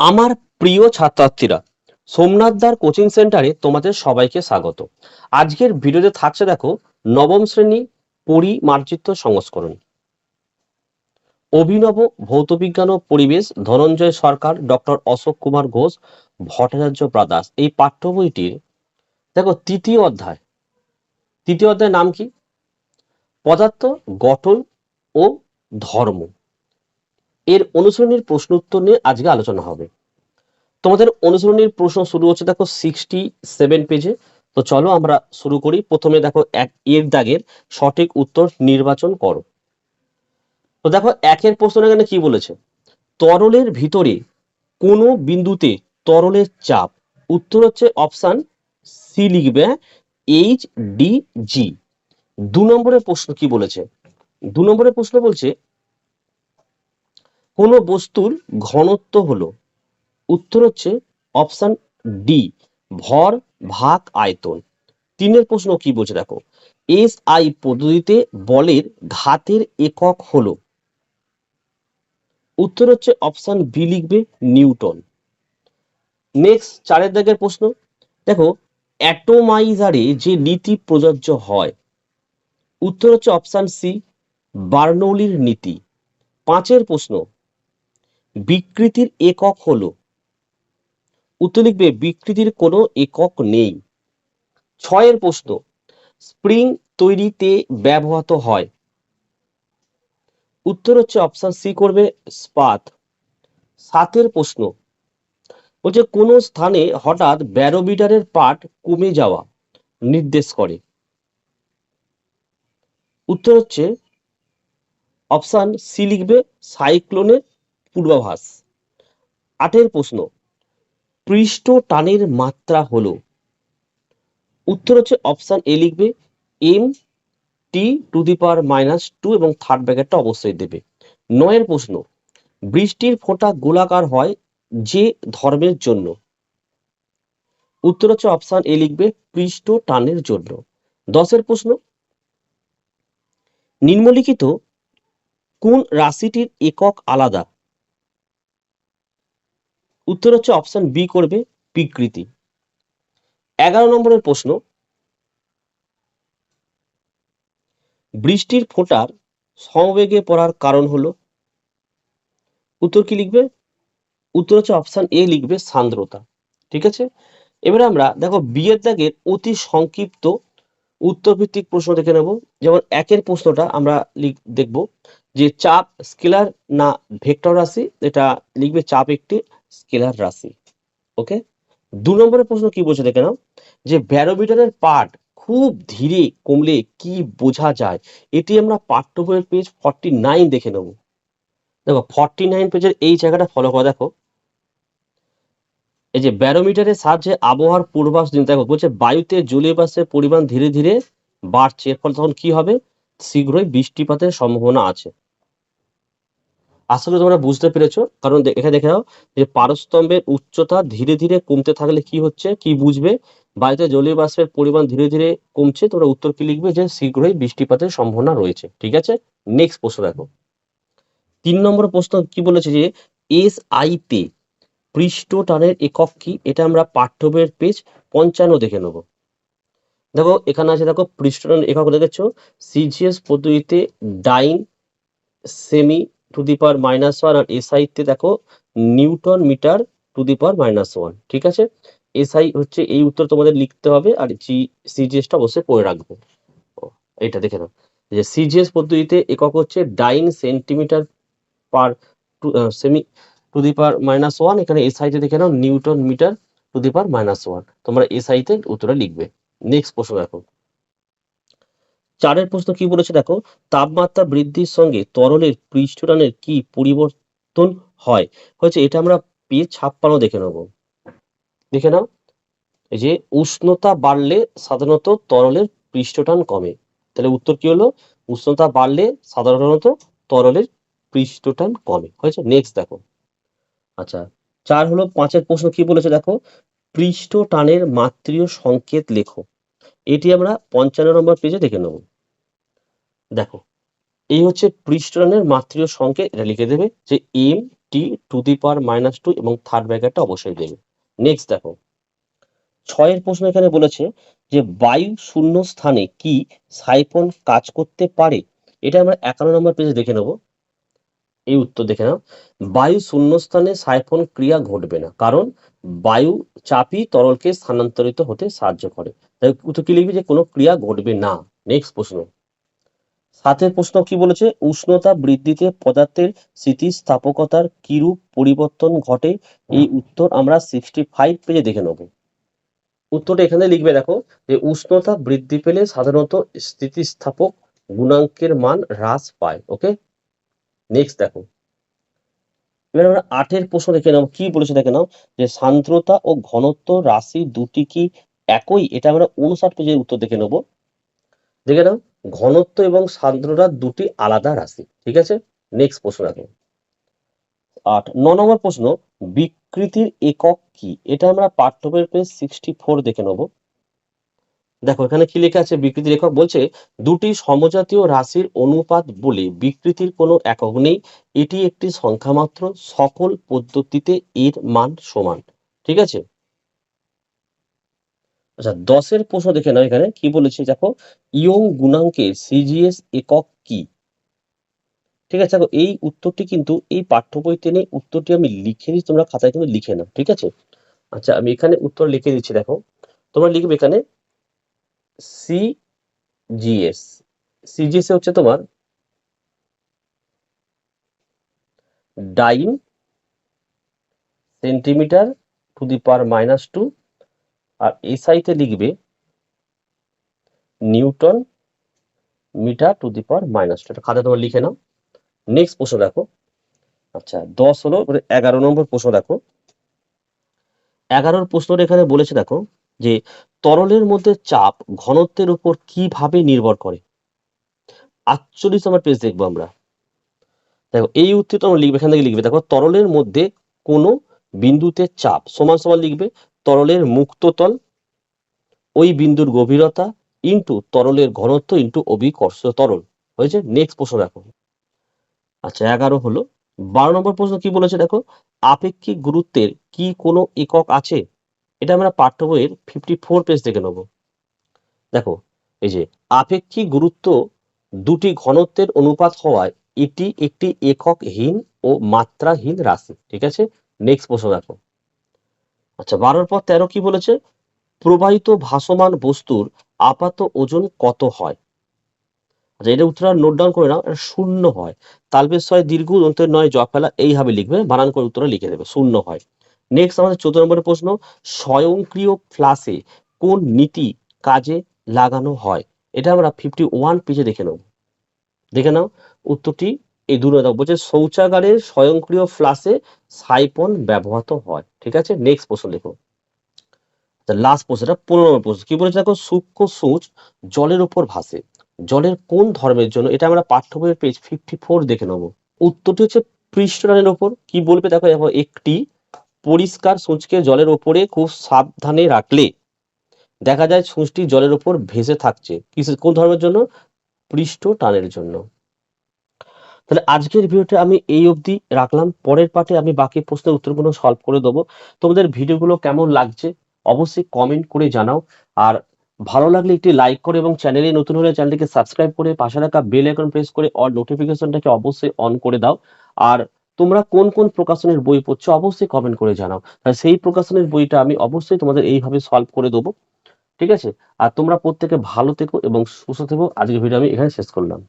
আমার প্রিয় ছাত্রছাত্রীরা সোমনাথদার কোচিং সেন্টারে তোমাদের সবাইকে স্বাগত। আজকের ভিডিওতে থাকছে দেখো, নবম শ্রেণি পরিমার্জিত সংস্করণ। অভিনব ভৌতবিজ্ঞান ও পরিবেশ, ধনঞ্জয় সরকার, ডক্টর অশোক কুমার ঘোষ, ভট্টাচার্য ব্রাদার্স এই পাঠ্য বইটির, দেখো, তৃতীয় অধ্যায়। তৃতীয় অধ্যায়ের নাম কি? পদার্থ, গঠন ও ধর্ম। এর অনুসরণীর প্রশ্ন উত্তর নিয়ে আজকে আলোচনা হবে। তোমাদের অনুসরণীর প্রশ্ন শুরু হচ্ছে দেখো সিক্সটি সেভেন পেজে তো চলো আমরা শুরু করি। প্রথমে দেখো এক, এর দাগের সঠিক উত্তর নির্বাচন করো। তো দেখো একের প্রশ্ন এখানে কি বলেছে? তরলের ভিতরে কোনো বিন্দুতে তরলের চাপ। উত্তর হচ্ছে অপশান সি লিখবে এইচ ডি জি। দু নম্বরের প্রশ্ন কি বলেছে? দু নম্বরের প্রশ্ন বলছে কোন বস্তুর ঘনত্ব হলো। উত্তর হচ্ছে অপশন ডি ভর, ভাগ, আয়তন। তিনের প্রশ্ন কি বলছে দেখো? এস আই পদ্ধতিতে বলের ঘাতের একক হলো। উত্তর হচ্ছে অপশন বি লিখবে নিউটন। নেক্সট চারের দাগের প্রশ্ন। দেখো, অ্যাটোমাইজারে যে নীতি প্রযোজ্য হয়, উত্তর হচ্ছে অপশান সি বার্নৌলির নীতি। পাঁচের প্রশ্ন বিকৃতির একক হলো। উত্তর লিখবে, বিকৃতির কোনো একক নেই। ছয়ের প্রশ্ন, স্প্রিং তৈরিতে ব্যবহৃত হয়। উত্তর হচ্ছে অপশন সি করবে, স্পাত। সাতের প্রশ্ন, বলছে কোন স্থানে হঠাৎ ব্যারোমিটারের পাঠ কমে যাওয়া নির্দেশ করে। উত্তর হচ্ছে, অপশান সি লিখবে, সাইক্লোনের পূর্বাভাস। আটের প্রশ্ন, পৃষ্ঠ টানের মাত্রা হলো। উত্তর হচ্ছে অপশান এ লিখবে M T to the power minus two এবং থার্ড ব্র্যাকেটটা অবশ্যই দেবে। নয়ের প্রশ্ন, বৃষ্টির ফোঁটা গোলাকার হয় যে ধর্মের জন্য? উত্তর হচ্ছে অপশান এ লিখবে, পৃষ্ঠ টানের জন্য। দশের প্রশ্ন, নিম্নলিখিত কোন রাশিটির একক আলাদা? উত্তর হচ্ছে অপশন বি করবে বিকৃতি। এগারো নম্বরের প্রশ্ন, বৃষ্টির ফোঁটার সমবেগে পড়ার কারণ হলো, উত্তর কি লিখবে? উত্তর হচ্ছে অপশন এ লিখবে সান্দ্রতা। ঠিক আছে? এবারে আমরা দেখো বিয়ের দাগের অতি সংক্ষিপ্ত উত্তর ভিত্তিক প্রশ্ন দেখে নেব। যেমন একের প্রশ্নটা আমরা দেখব যে চাপ স্কেলার না ভেক্টর রাশি, এটা লিখবে চাপ একটি। স্কেলার রাশি ওকে দু নম্বরের প্রশ্ন কি বলছে দেখে নাও, যে ব্যারোমিটারের পার্ট খুব ধীরে কমলে কি বোঝা যায়? এটি আমরা পাঠ্য বইয়ের পেজ ফর্টি নাইন দেখে নেব। দেখো ফর্টি নাইন পেজের এই জায়গাটা ফলো করে, দেখো। এই যে ব্যারোমিটারের সাহায্যে আবহাওয়ার পূর্বাভাস দিন, দেখো, বলছে বায়ুতে জলীয় বাষ্পের পরিমাণ ধীরে ধীরে বাড়ছে। এর ফলে তখন কি হবে? শীঘ্রই বৃষ্টিপাতের সম্ভাবনা আছে। আসলে তোমরা বুঝতে পেরেছ, কারণ এখানে দেখে নাও যে পারস্তম্ভের উচ্চতা ধীরে ধীরে কমতে থাকলে কি হচ্ছে, কি বুঝবে? বাড়িতে জলীয় বাষ্পের পরিমাণ ধীরে ধীরে কমছে, তোমরা উত্তর কি লিখবে যে শীঘ্রই বৃষ্টিপাতের সম্ভাবনা রয়েছে, ঠিক আছে? নেক্সট প্রশ্ন দেখো। তিন নম্বর প্রশ্ন কি বলেছে যে এস আই তে পৃষ্ঠ টানের একক কি? এটা আমরা পাঠ্য বইয়ের পেজ পঞ্চান্ন দেখে নেব। দেখো, এখানে আছে দেখো পৃষ্ঠ টানের একক দেখেছ? সিজিএস পদ্ধতিতে dyne, semi to the power minus one আর এসআইতে দেখো newton metre to the power minus one, ঠিক আছে? এসআই হচ্ছে এই উত্তর তোমাদের লিখতে হবে আর জি সিজিএসটা অবশ্যই পড়ে রাখব। এটা দেখে নাও। যে সিজিএস পদ্ধতিতে একক হচ্ছে dyne centimetre per to semi, to the power minus one, এখানে এসআইতে দেখে নাও newton metre to the power minus one. তোমরা এসআইতে উত্তরে লিখবে। নেক্সট প্রশ্ন দেখো। চারের প্রশ্ন কি বলেছে দেখো? তাপমাত্রা বৃদ্ধির সঙ্গে তরলের পৃষ্ঠটানের কি পরিবর্তন হয়? হয়েছে, এটা আমরা পেয়ে ছাপ্পান্ন দেখে নেব। দেখে নাও। এই যে, উষ্ণতা বাড়লে সাধারণত তরলের পৃষ্ঠটান কমে। তাহলে উত্তর কি হলো? উষ্ণতা বাড়লে সাধারণত তরলের পৃষ্ঠটান কমে। হয়েছে? নেক্সট দেখো। আচ্ছা চার হলো, পাঁচের প্রশ্ন কি বলেছে দেখো? পৃষ্ঠ টানের মাত্রীয় সংকেত লেখো। এটি আমরা পঞ্চান্ন নম্বর পেজে দেখে নেব। দেখো, এই হচ্ছে পৃষ্ঠটানের মাত্রীয় সংকেত এটা লিখে দেবে যে M T to the power minus two এবং থার্ড ব্র্যাকেটটা অবশ্যই দেবে। নেক্সট দেখো, ছয়ের প্রশ্ন এখানে বলেছে যে বায়ু শূন্য স্থানে কি সাইফন কাজ করতে পারে? এটা আমরা একান্ন নম্বর পেজে দেখে নেব। এই উত্তর দেখে নাও। বায়ু শূন্যস্থানে সাইফন ক্রিয়া ঘটবে না, কারণ বায়ু চাপই তরলকে স্থানান্তরিত হতে সাহায্য করে। তাই উত্তর কি লিখবি যে কোনো ক্রিয়া ঘটবে না? নেক্সট প্রশ্ন। সাতের প্রশ্ন কি বলেছে? উষ্ণতা বৃদ্ধিতে পদার্থের স্থিতিস্থাপকতার কিরূপ পরিবর্তন ঘটে? এই উত্তর আমরা সিক্সটি ফাইভ পেজে দেখে নেব। উত্তরটা এখানে লিখবে দেখো যে উষ্ণতা বৃদ্ধি পেলে সাধারণত স্থিতিস্থাপক গুণাঙ্কের মান হ্রাস পায়। ওকে নেক্সট দেখো। এবার আমরা আটের প্রশ্ন দেখে নাও, কি বলেছে দেখে নাও, যে সান্দ্রতা ও ঘনত্ব রাশি দুটি কি একই? এটা আমরা উনষাট পেজের উত্তর দেখে নেব। দেখে নাও, ঘনত্ব এবং সান্দ্রতা দুটি আলাদা রাশি, ঠিক আছে? নেক্সট প্রশ্ন দেখো। আট, ন নম্বর প্রশ্ন, বিকৃতির একক কি? এটা আমরা পাঠ্যবইয়ের পেজ সিক্সটি ফোর দেখে নেব। দেখো, এখানে কি লেখা আছে? বিকৃতির একক বলছে, দুটি সমজাতীয় রাশির অনুপাত বলে বিকৃতির কোনো একক নেই। এটি একটি সংখ্যা মাত্র, সকল পদ্ধতিতে এর মান সমান। ঠিক আছে? আচ্ছা দশের প্রশ্ন দেখে নাও এখানে। কি বলেছে দেখো? ইয়ং গুণাঙ্কের সিজিএস একক কি? ঠিক আছে, দেখো, এই উত্তরটি কিন্তু, এই পাঠ্য বইতে নেই, উত্তরটি আমি লিখে দিচ্ছি তোমরা খাতায় কিন্তু লিখে নাও। ঠিক আছে? আচ্ছা আমি এখানে উত্তর লিখে দিচ্ছি, দেখো। তোমরা লিখবে এখানে সিজিএস সিজিএস হচ্ছে তোমার dyne centimetre to the power minus two, আর এসআইতে লিখবে newton metre to the power minus two. খাতা তোমার লিখে নাও। নেক্সট প্রশ্ন দেখো। আচ্ছা দশ হলো এগারো নম্বর প্রশ্ন দেখো। এগারোর প্রশ্নটা এখানে বলেছে, দেখো যে তরলের মধ্যে চাপ ঘনত্বের উপর কীভাবে নির্ভর করে। আটচল্লিশ নম্বর পেজ দেখব আমরা। দেখো, এই উত্তরটা আমরা লিখবে, এখান থেকে লিখবে। দেখো, তরলের মধ্যে কোনো বিন্দুতে চাপ, সমান সমান লিখবে, তরলের মুক্ততল ওই বিন্দুর গভীরতা ইন্টু তরলের ঘনত্ব ইন্টু অভিকর্ষ তরল। হয়েছে? নেক্সট প্রশ্ন দেখো। আচ্ছা এগারো হলো। বারো নম্বর প্রশ্ন কি বলেছে দেখো? আপেক্ষিক গুরুত্বের কি কোনো একক আছে? এটা আমরা পাঠ্য বইয়ের ফিফটি ফোর পেজ থেকে নেব। দেখো, এই যে, আপেক্ষিক গুরুত্ব দুটি ঘনত্বের অনুপাত হওয়ায় এটি একটি এককহীন ও মাত্রাহীন রাশি, ঠিক আছে? নেক্সট প্রশ্ন দেখো। আচ্ছা বারোর পর তেরো কি বলেছে? প্রবাহিত ভাসমান বস্তুর আপাত ওজন কত হয়? আচ্ছা এটা উত্তর নোট ডাউন করে নাও, এটা শূন্য হয়। তালবের ছয় দীর্ঘ, অন্তের নয় জপ ফেলা, এইভাবে লিখবে, বানান করে উত্তরে লিখে দেবে, শূন্য হয়। নেক্সট আমাদের চোদ্দ নম্বরের প্রশ্ন, স্বয়ংক্রিয় ফ্লাসে কোন নীতি কাজে লাগানো হয়? এটা আমরা ফিফটি ওয়ান পেজে দেখে নেব। দেখে নাও, উত্তরটি এই দূরে দাও। বলছে শৌচাগারের স্বয়ংক্রিয় ফ্লাসে সাইপন ব্যবহৃত হয়। ঠিক আছে? নেক্সট প্রশ্ন লিখো। লাস্ট প্রশ্নটা পনেরো নম্বর প্রশ্ন। কি বলেছে? দেখো, সূক্ষ্ম সূচ জলের উপর ভাসে। জলের কোন ধর্মের জন্য? এটা আমরা পাঠ্য বইয়ের পেজ ফিফটি ফোর দেখে নেব। উত্তরটি হচ্ছে পৃষ্ঠটানের ওপর কি বলবে? দেখো একটি পরিষ্কার সূচকে জলের ওপরে খুব সাবধানে রাখলে দেখা যায় সূচটি জলের ওপর ভেসে থাকছে। কোন ধর্মের জন্য? পৃষ্ঠ টানের জন্য। তাহলে আজকের ভিডিওটা আমি এই অবধি রাখলাম। পরের পার্টে আমি বাকি প্রশ্নের উত্তরগুলো সলভ করে দেবো। তোমাদের ভিডিওগুলো কেমন লাগছে অবশ্যই কমেন্ট করে জানাও। আর ভালো লাগলে একটি লাইক করে এবং চ্যানেলে নতুন হলে চ্যানেলটিকে সাবস্ক্রাইব করে পাশে রাখা বেল আইকন প্রেস করে অল নোটিফিকেশনটাকে অবশ্যই অন করে দাও। আর তোমরা কোন কোন প্রকাশনের বই পড়ছো অবশ্যই কমেন্ট করে জানাও। তাহলে সেই প্রকাশনের বইটা আমি অবশ্যই তোমাদের এইভাবে সলভ করে দেবো। ঠিক আছে? আর তোমরা প্রত্যেকে ভালো থেকো এবং সুস্থ থেকো। আজকের ভিডিও আমি এখানে শেষ করলাম।